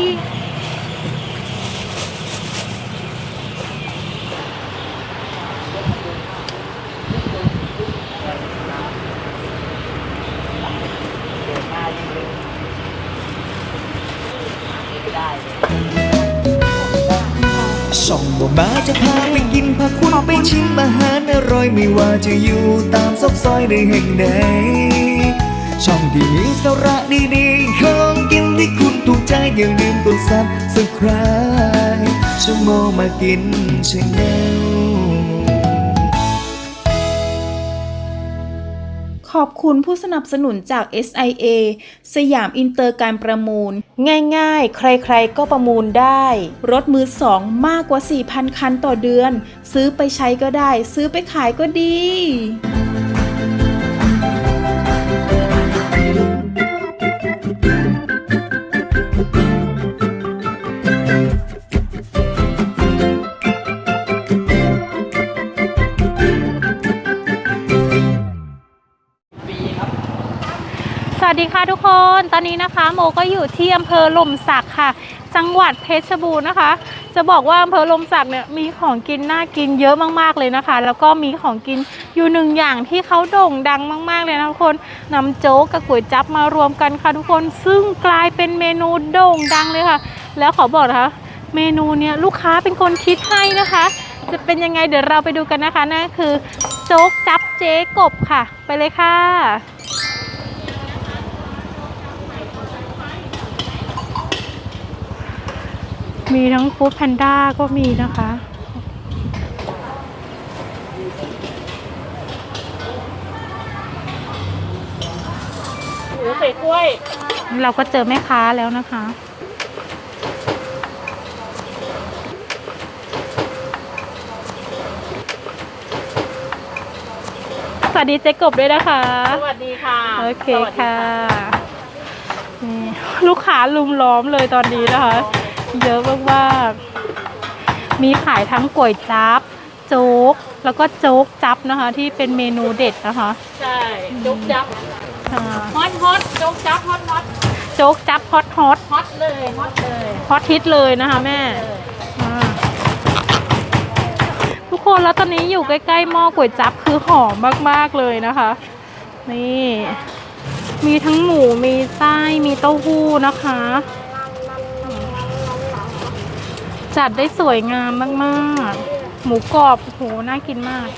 พี่ช่องบ่มาจะพาไปกินพาคุณไปชิมอาหารอร่อยไม่ว่าจะอยู่ตามซอกซอยในแห่งใดช่อง ที่มีสาระดีๆของกินที่คุณถูกใจอย่าลืมกดซับสไคร b e ชั่วโมงมากินชาแนลขอบคุณผู้สนับสนุนจาก SIA สยามอินเตอร์การประมูล ง่ายๆ ใครๆ ก็ประมูลได้ รถมือสองมากกว่า 4,000 คันต่อเดือน ซื้อไปใช้ก็ได้ ซื้อไปขายก็ดี ทุกคน ตอนนี้นะคะ โมก็อยู่ที่อำเภอลมสักค่ะ จังหวัดเพชรบูรณ์นะคะ จะบอกว่าอำเภอลมสักเนี่ยมีของกินน่ากินเยอะมากๆเลยนะคะ แล้วก็มีของกินอยู่หนึ่งอย่างที่เขาโด่งดังมากๆเลยนะทุกคนนำโจ๊กกับก๋วยจั๊บมารวมกันค่ะทุกคน ซึ่งกลายเป็นเมนูโด่งดังเลยค่ะ แล้วขอบอกนะคะ เมนูเนี้ยลูกค้าเป็นคนคิดให้นะคะ จะเป็นยังไงเดี๋ยวเราไปดูกันนะคะนั่นคือ โจ๊กจับเจ๊กบค่ะ ไปเลยค่ะ มีทั้งฟู้ดแพนด้าก็มีนะคะ หมูใส่กล้วย เราก็เจอแม่ค้าแล้วนะคะ สวัสดีเจ๊กบด้วยนะคะ สวัสดีค่ะโอเคค่ะ นี่ลูกค้าลุมล้อมเลยตอนนี้นะคะ เยอะมากๆมีขายทั้งก๋วยจั๊บโจ๊ก แล้วก็โจ๊กจั๊บนะคะ ที่เป็นเมนูเด็ดนะคะ ใช่จุ๊บจับอ่าฮอตฮอตจุ๊บจับฮอตฮอตโจ๊กจั๊บฮอตฮอตฮอตเลยฮอตเลยฮอตฮิตเลยนะคะแม่อ่าทุกคนแล้วตอนนี้อยู่ใกล้ๆหม้อก๋วยจั๊บคือหอมมากๆเลยนะคะ นี่ มีทั้งหมูมีไส้มีเต้าหู้นะคะ จัดได้สวยงามมากๆ หมูกรอบโอ้โหน่ากินมาก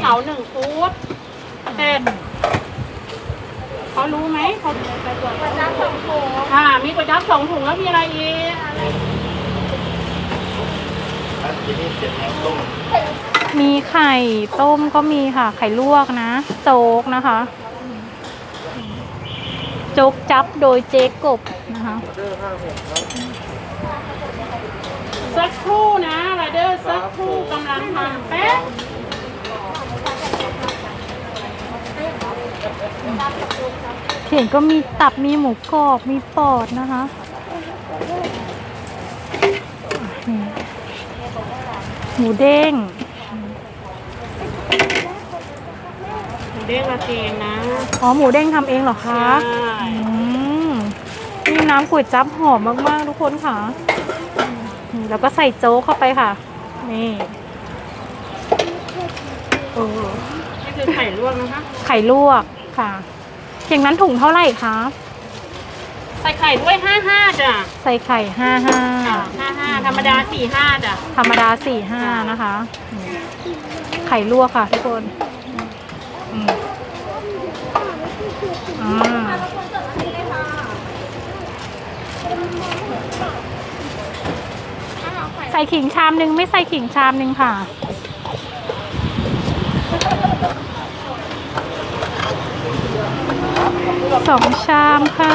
เหาหนึ่งฟูดเด็ดเขารู้ไหมเขาไปตรวจก๋วยจั๊บสองถุงอ่า มีก๋วยจั๊บสองถุงแล้วมีอะไรอีกมีไข่ต้มก็มีค่ะ ไข่ลวกนะ โจ๊กนะคะ โจ๊กจับโดยเจ๊กบนะคะสักครู่นะไรเดอร์สักครู่กำลังทำแป๊บเห็นก็มีตับมีหมูกรอบมีปอดนะคะนี่หมูเด้ง หมู เด้งมาเกนนะอ๋อหมูเด้งทำเองเหรอคะใช่อืมนี่น้ำก๋วยจั๊บหอมมากๆ ทุกคนค่ะอืมแล้วก็ใส่โจ๊กเข้าไปค่ะ นี่โอ้นี่คือไข่ลวกนะคะ ไข่ลวกค่ะอย่างนั้นถุงเท่าไหร่คะ ใส่ไข่ด้วยห้าห้าจ้ะใส่ไข่ห้าห้าห้าห้าธรรมดาสี่ห้าจ้ะธรรมดาสี่ห้านะคะอืมไข่ลวกค่ะทุกคนอืม อ่าใส่ขิงชามหนึ่งไม่ใส่ขิงชามหนึ่งค่ะ สองชามค่ะ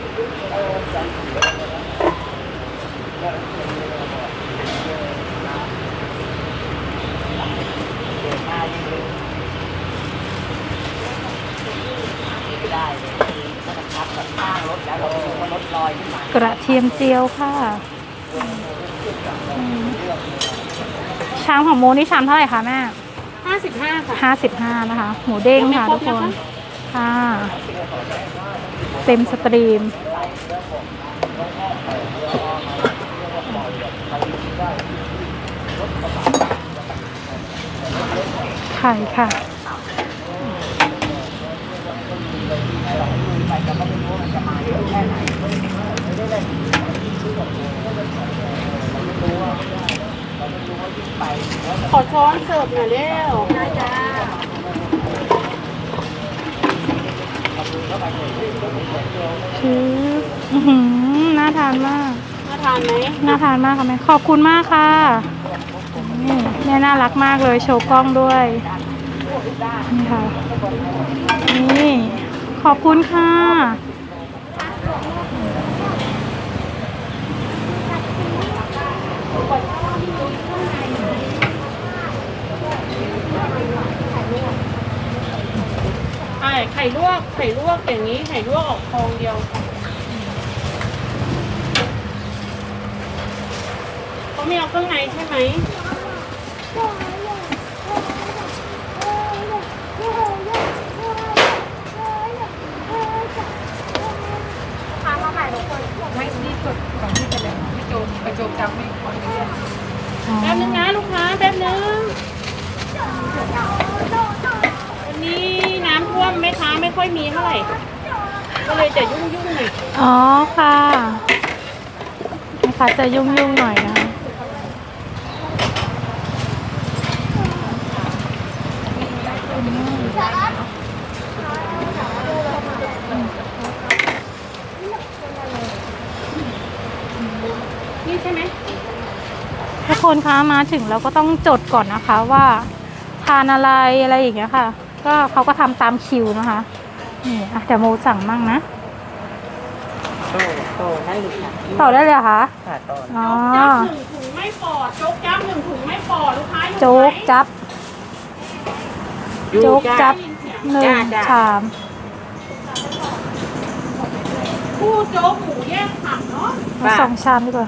ทียมเจียวค่ะอืมชามของโมนี่ชามเท่าไหร่คะแม่ห้าสิบห้าค่ะห้าสิบห้านะคะ หมูเด้งค่ะไม่ทุกครคบนนะคะค่ะเต็มสตรีม ไข่ค่ะ ขอช้อนเสิร์ฟหน่อยเร็วได้จ้าคืออื้อหือน่าทานมาก น่าทานไหมน่าทานมากค่ะแม่ ขอบคุณมากค่ะนี่แม่น่ารักมากเลยโชว์กล้องด้วย นี่ค่ะ นี่ ขอบคุณค่ะ ไอ้ไข่ลวก ไข่ลวกอย่างนี้ ไข่ลวกออกฟองเดียวค่ะเขาไม่เอาเครื่องในใช่ไหม แป๊บนึงนะลูกค้าแป๊บนึง วันนี้น้ำท่วมแม่ค้าไม่ค่อยมีเท่าไหร่ ก็เลยจะยุ่งยุ่งๆหน่อยอ๋อค่ะนะคะจะยุ่งๆหน่อยนะคะ นี่ใช่ไหมทุกคนคะมาถึงเราก็ต้องจดก่อนนะคะว่าทานอะไรอะไรอย่างเงี้ยค่ะ ก็เขาก็ทำตามคิวนะคะนี่อะเดี๋ยวโมสั่งมั่งนะโตโตนั่นเลยค่ะต่อได้เลยเหรอคะค่ะโตอ๋อโจ๊กจับหนึ่งถุงไม่ปอดโจ๊กจับหนึ่งถุงไม่ปอดลูกค้าอยู่ไหมโจ๊กจับ โจ๊กจับหนึ่งชาม คู่โจ๊กหมูแยกผักเนาะเอาสองชามดีกว่า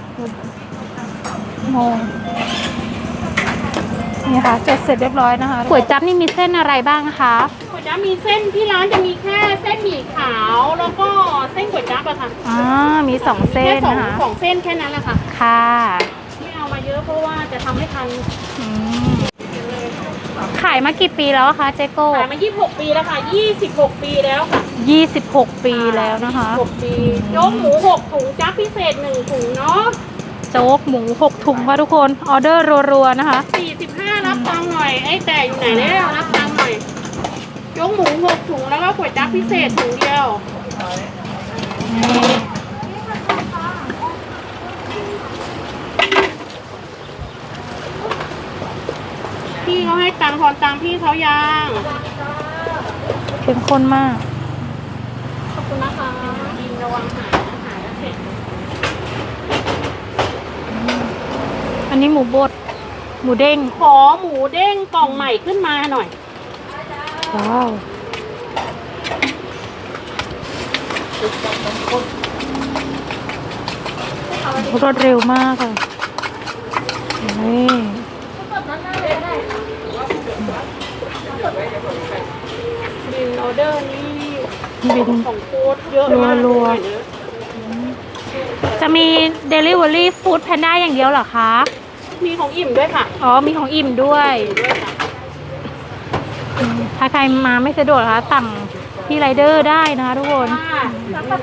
โมงนี่ค่ะจดเสร็จเรียบร้อยนะคะก๋วยจั๊บนี่มีเส้นอะไรบ้างคะก๋วยจั๊บมีเส้นที่ร้านจะมีแค่เส้นหมี่ขาวแล้วก็เส้นก๋วยจั๊บอะค่ะอ่ามีสองเส้แค่นสองนะคะสองเส้นแค่นั้นแหละค่ะ ค่ะ ไม่เอามาเยอะเพราะว่าจะทำให้ทันอืม ขายมากี่ปีแล้วอะคะเจโก้ขายมา 26 ปีแล้วค่ะ 26 ปีแล้วค่ะ26 ปีแล้วนะคะ 26 ปีโจ๊กหมู 6 ถุงจั๊บพิเศษ 1 ถุงเนาะโจ๊กหมู 6 ถุงค่ะทุกคน ออเดอร์รัวๆนะคะ 45 รับตังค์หน่อย ไอ้แต่อยู่ไหนแล้วรับตังค์หน่อยโจ๊กหมู 6 ถุงแล้วก็ก๋วยจั๊บพิเศษถุงเดียว พี่เขาให้ตังค์ทอนตังค์พี่เขายังเข้มข้นมาก ขอบคุณนะคะยินระวังหายนะหายแล้วเสร็จอันนี้หมูบด หมูเด้ง ขอหมูเด้งกล่องใหม่ขึ้นมาหน่อย ว้าว รวดเร็วมากค่ะนี่บิน ออเดอร์นี่บินของโค้ดเยอะมากรัวๆเลยนะจะมี Delivery Food Panda อย่างเดียวเหรอคะ มีของอิ่มด้วยค่ะ อ๋อ มีของอิ่มด้วยด้วยค่ะอืมถ้าใครมาไม่สะดวกนะคะสั่งที่ไรเดอร์ได้นะคะทุกคนค่ะ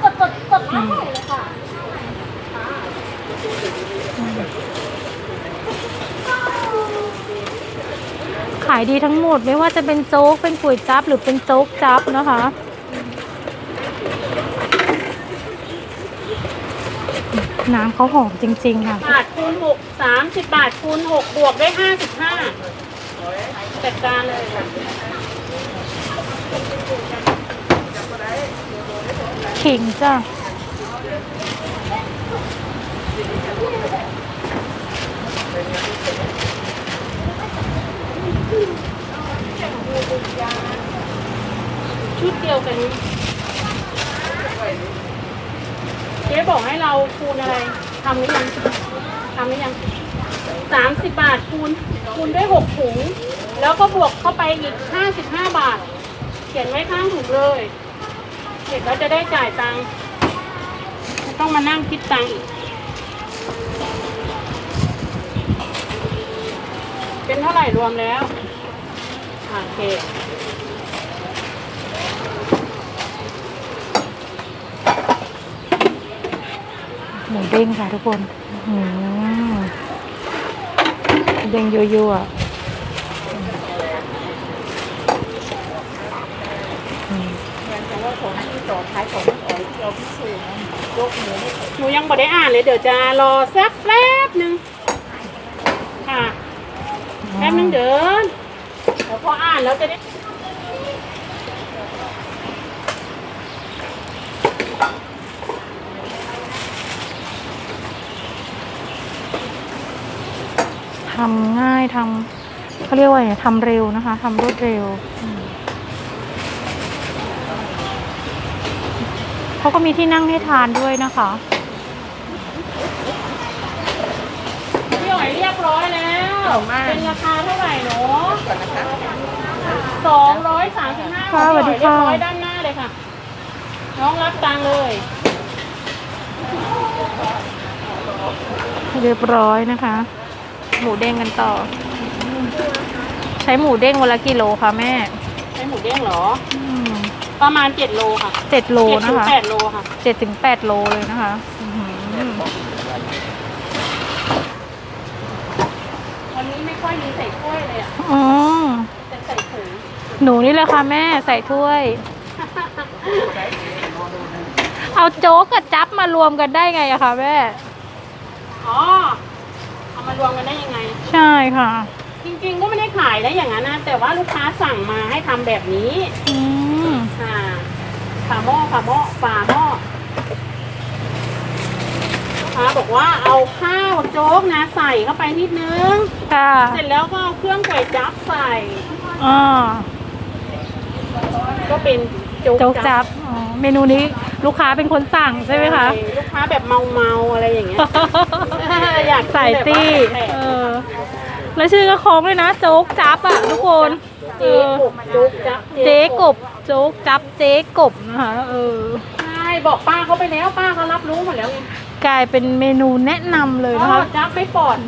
กดกดกดมาเลยค่ะายดีทั้งหมด ไม่ว่าจะเป็นโจ๊กเป็นก๋วยจั๊บหรือเป็นโจ๊กจั๊บนะคะน้ำเขาหอมจริง ๆ ค่ะ บาทคูณหกสามสิบบาทคูณหกบวกได้ห้าสิบห้าจัดการเลยค่ะขิงจ้ะ ชุดเดียวกันนี้เจ๊บอกให้เราคูณอะไรทำหรือยังทำหรือยังสามสิบบาทคูณคูณด้วยหกถุง แล้วก็บวกเข้าไปอีกห้าสิบห้าบาท เขียนไว้ข้างถุงเลยเด็กก็จะได้จ่ายตังค์ไม่ต้องมานั่งคิดตังค์อีก เป็นเท่าไหร่รวมแล้ว โอเคหมูเด้งค่ะทุกคนเด้งยั่วหนูยังบ่ได้อ่านเลยเดี๋ยวจะรอสักแป๊บหนึ่งค่ะ แป๊บนึงเดินเดี๋ยว พออ่านแล้วจะได้ทำง่ายทำเขาเรียกว่าไงทำเร็วนะคะทำรวดเร็วเขาก็มีที่นั่งให้ทานด้วยนะคะ อ๋อยเรียบร้อยแล้ว เป็นราคาเท่าไหร่หนูสองร้อยสามสิบห้าค่ะสวัสดีเรียค่ะบร้อยด้านหน้าเลยค่ะ น้องรับตังค์เลย เรียบร้อยนะคะ หมูเด้งกันต่อ ใช้หมูเด้งวันละกิโลค่ะแม่ใช้หมูเด้งเหรอ อืมประมาณเจ็ดโลค่ะเจ็ดโลเจ็ดนะถึงคะแปดโลค่ะ เจ็ดถึงแปดโลเลยนะคะอื้อหือ วันนี้ไม่ค่อยมีใส่ถ้วยเลยอะอ๋อแต่ใส่ถุงหนูนี่แหละค่ะแม่ใส่ถ้วย เอาโจ๊กกับจับมารวมกันได้ไงอะคะแม่ อ๋อ เอามารวมกันได้ยังไง ใช่ค่ะ จริงๆก็ไม่ได้ขายได้อย่างนั้นนะแต่ว่าลูกค้าสั่งมาให้ทำแบบนี้อืม อ่าฝาหม้อฝาหม้อฝาหม้อลูก ค้าบอกว่าเอาข้าวโจ๊กนะใส่เข้าไปนิดนึง ค่ะเสร็จแล้วก็เอาเครื่องก๋วยจั๊บใส่อ่าก็เป็นโจ๊กโจ๊กจับอ๋อเมนูนี้ลูกค้าเป็นคนสั่งใช่ไหมคะใช่ลูกค้าแบบเมาๆอะไรอย่างเงี้ยอยากกินใส่แบบตี้ว่าแปลกๆเออแล้วชื่อก็คล้องเลยนะ โจ๊กจับอะทุกคนเจ๊กบโจ๊กจั๊บเจ๊กบโจ๊กจับเจ๊กบนะคะเออ ใช่บอกป้าเขาไปแล้วป้าเขารับรู้หมดแล้วไง กลายเป็นเมนูแนะนำเลยอ๋นะอคะ จับไม่ปอด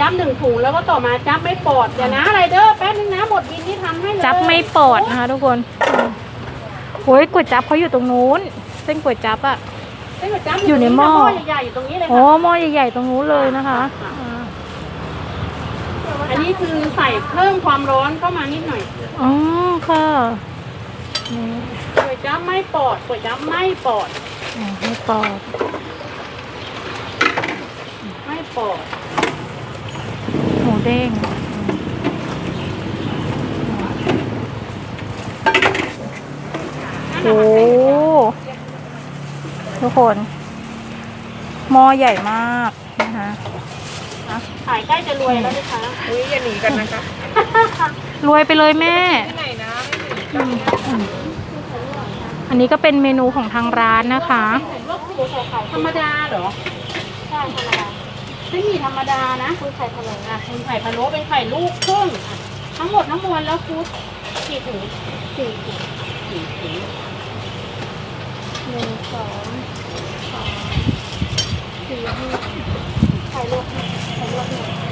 จับหนึ่งถุงแล้วก็ต่อมาจับไม่ปอดเดี๋ยวนะอะไรเด้อแป๊บนึงนะหมดบินที่ทำให้เลยจับไม่ปอดนะคะทุกคนโอ้ยก๋วยจับเขาอยู่ตรงนู้น เส้นก๋วยจับอะ เส้นก๋วยจั๊บอยู่ในหม้อใหญ่ๆอยู่ตรงนี้เลยโอ้ค่ะหม้อใหญ่ๆตรงนู้นเลยนะคะค่ะอ่าอันนี้คือใส่เพิ่มความร้อนเข้ามานิดหน่อยอ๋อค่ะนี่ก๋วยจั๊บไม่ปอดก๋วยจั๊บไม่ปอดอ๋อ ไม่ปอด ไม่ปอด หมูเด้งโอ้ทุกคนหม้อใหญ่มากนะคะขายใกล้จะรวยแล้วนะคะอุ้ยอย่าหนีกันนะคะ รวยไปเลยแม่อืมอืม อันนี้ก็เป็นเมนูของทางร้านนะคะธรรมดาเหรอใช่ธรรมดาไม่มีธรรมดานะคุณไข่พะโล้อะคุณไข่พะโล้เป็นไข่ลูกครึ่งอะทั้งหมดทั้งมวลแล้วคุดกี่ถุงสี่ถุงสี่ถุงหนึ่งสองสามสี่ห้าไข่ลวกไข่ลวกหนึ่ง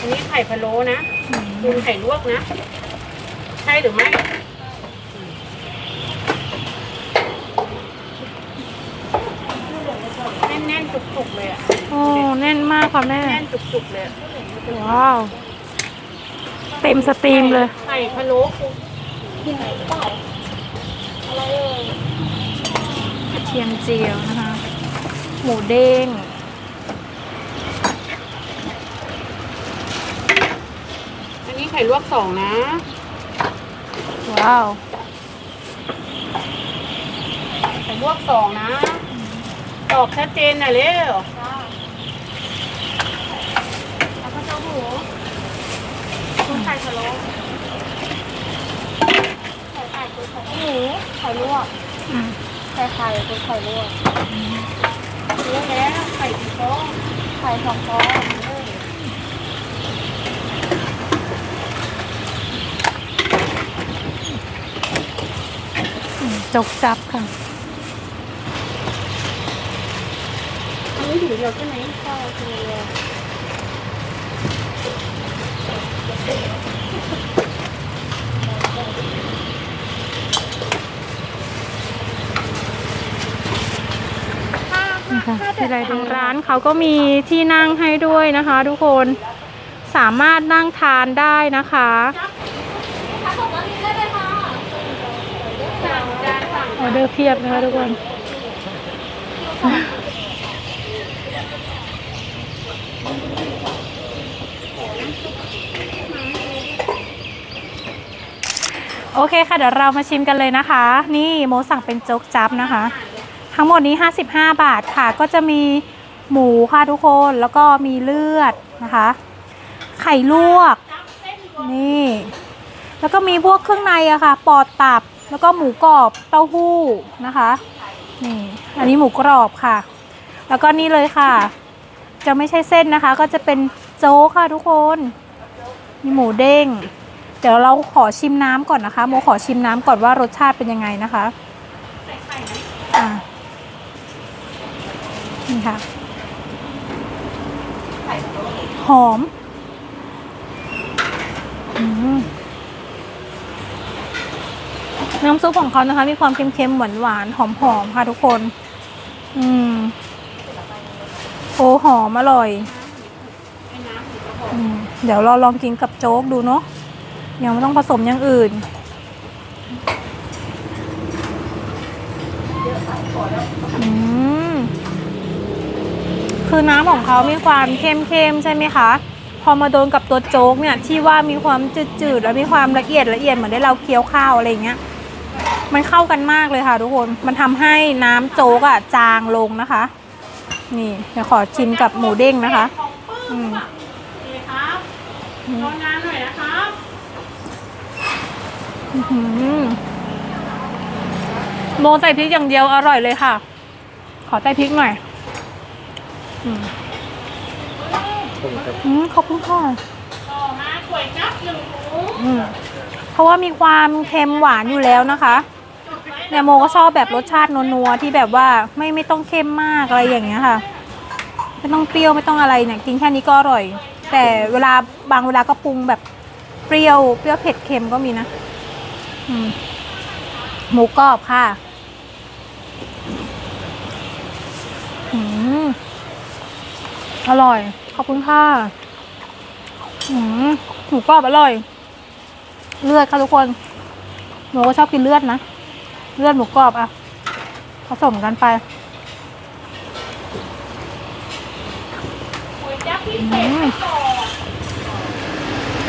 อันนี้ไข่พะโล้นะคุณไข่ลวกนะ ใช่หรือไม่แน่นๆจุกๆเลยอะโอ้แน่นมากค่ะแม่ แน่นจุกๆเลยอะว้าว เต็มสตรีมเลย ไข่พะโล้คุณกินไหนเปล่าอะไรเอ่ยทียมเจียวนะคะ หมูเด้ง นนี้ไข่ลวกสองนะ ว้าวไข่ลวกสองนะ ตอบชัดเจนหน่อยเร็วแล้วก็เจ้าหมูคุณไข่พะโล้ไข่ไข่คุณไข่หมูไข่ลวกไข่ไข่คุณไข่ลวกรู้แล้วไข่กี่ฟองไข่สองฟอง จกจับค่ะ อันนี้ถุงเดียวใช่ไหมใช่ถุงเดียวนะคะที่ไรทางร้านเขาก็มีที่นั่งให้ด้วยนะคะ ทุกคนสามารถนั่งทานได้นะคะ สั่งจานสั่ง ออเดอร์เพียบนะคะทุกคนโอเคค่ะ เดี๋ยวเรามาชิมกันเลยนะคะ นี่โมสั่งเป็นโจ๊กจับนะคะ ทั้งหมดนี้ 55 บาทค่ะ ก็จะมีหมูค่ะทุกคนแล้วก็มีเลือดนะคะ ไข่ลวก นี่ แล้วก็มีพวกเครื่องในอะค่ะ ปอดตับ แล้วก็หมูกรอบเต้าหู้นะคะนี่อันนี้หมูกรอบค่ะ แล้วก็นี่เลยค่ะ จะไม่ใช่เส้นนะคะ ก็จะเป็นโจ๊กค่ะทุกคนมีหมูเด้ง เดี๋ยวเราขอชิมน้ำก่อนนะคะโมขอชิมน้ำก่อนว่ารสชาติเป็นยังไงนะคะอะนี่ค่ะหอม อืม น้ำซุปของเขานะคะ มีความเค็มๆ หวานๆ หอมๆ ค่ะทุกคน อืม โอ้หอมอร่อยอืมเดี๋ยวเราลองกินกับโจ๊กดูเนาะ ยังไม่ต้องผสมอย่างอื่น อืม คือน้ำของเขามีความเข้มๆ ใช่ไหมคะพอมาโดนกับตัวโจ๊กเนี่ยที่ว่ามีความจืดๆแล้วมีความละเอียดละเอียดเหมือนได้เราเคี้ยวข้าวอะไรเงี้ย มันเข้ากันมากเลยค่ะ ทุกคน มันทำให้น้ำโจ๊กอะจางลงนะคะ นี่เดี๋ยวขอชิมกับหมูเด้งนะคะของปื้อืมมอะนี่ครับรอนานหน่อยนะครับอื้อหือโมใส่พริกอย่างเดียวอร่อยเลยค่ะ ขอใส่พริกหน่อยอืมอืมขอบคุณค่ะต่อมาก๋วยจั๊บหนึ่งถุงอืมเพราะว่ามีความเค็มหวานอยู่แล้วนะคะ เนี่ยโมก็ชอบแบบรสชาตินัวๆที่แบบว่าไม่ไม่ต้องเค็มมากอะไรอย่างเงี้ยค่ะ ไม่ต้องเปรี้ยวไม่ต้องอะไรเนี่ยกินแค่นี้ก็อร่อย แต่เวลาบางเวลาก็ปรุงแบบเปรี้ยวเปรี้ยวเผ็ดเค็มก็มีนะหมูกรอบค่ะอืมอร่อย ขอบคุณค่ะอืมหมูกรอบอร่อย เลือดค่ะทุกคนหนูก็ชอบกินเลือดนะ เลือดหมูกรอบอะผสมกันไป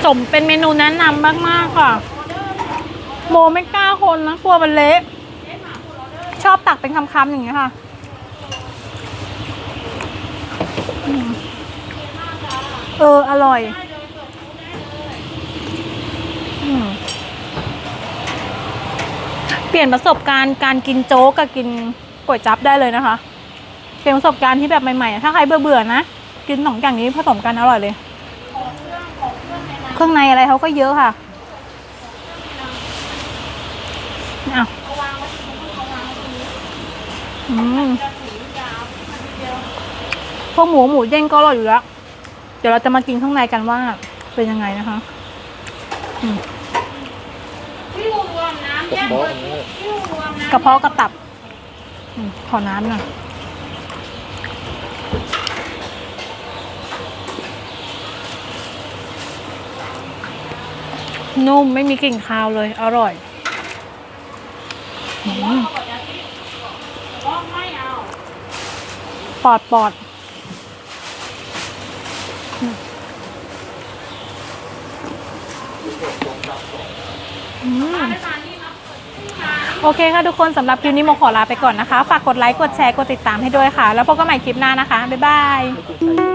สมเป็นเมนูแนะนำมาก ๆ ค่ะ โมไม่กล้าคนนะกลัวมันเละชอบตักเป็นคำๆอย่างเงี้ยค่ะเออ อร่อยอืมเป ลี่ยนประสบการณ์การกินโจ๊กกับกินก๋วยจั๊บได้เลยนะคะ เป็นประสบการณ์ที่แบบใหม่ๆ ถ้าใครเบื่อๆนะ กินสองอย่างนี้ผสมกันอร่อยเลย เครื่องในอะไรเขาก็เยอะค่ะอ้าวอืมพวกหมูหมูเด้งก็อร่อยอยู่แล้ว เดี๋ยวเราจะมากินข้างในกันว่าเป็นยังไงนะคะพี่ร วมน้ำแยกเพี่รวมน้ำกระเพาะกระตับอมขอน้ำหน่อยนุ่มไม่มีกลิ่นคาวเลย อร่อยอืมก็ไม่อดปอดอืม โอเคค่ะทุกคนสำหรับคลิปนี้โมขอลาไปก่อนนะคะ ฝากกดไลค์ กดแชร์ กดติดตามให้ด้วยค่ะ แล้วพบกันใหม่คลิปหน้านะคะ บ๊ายบาย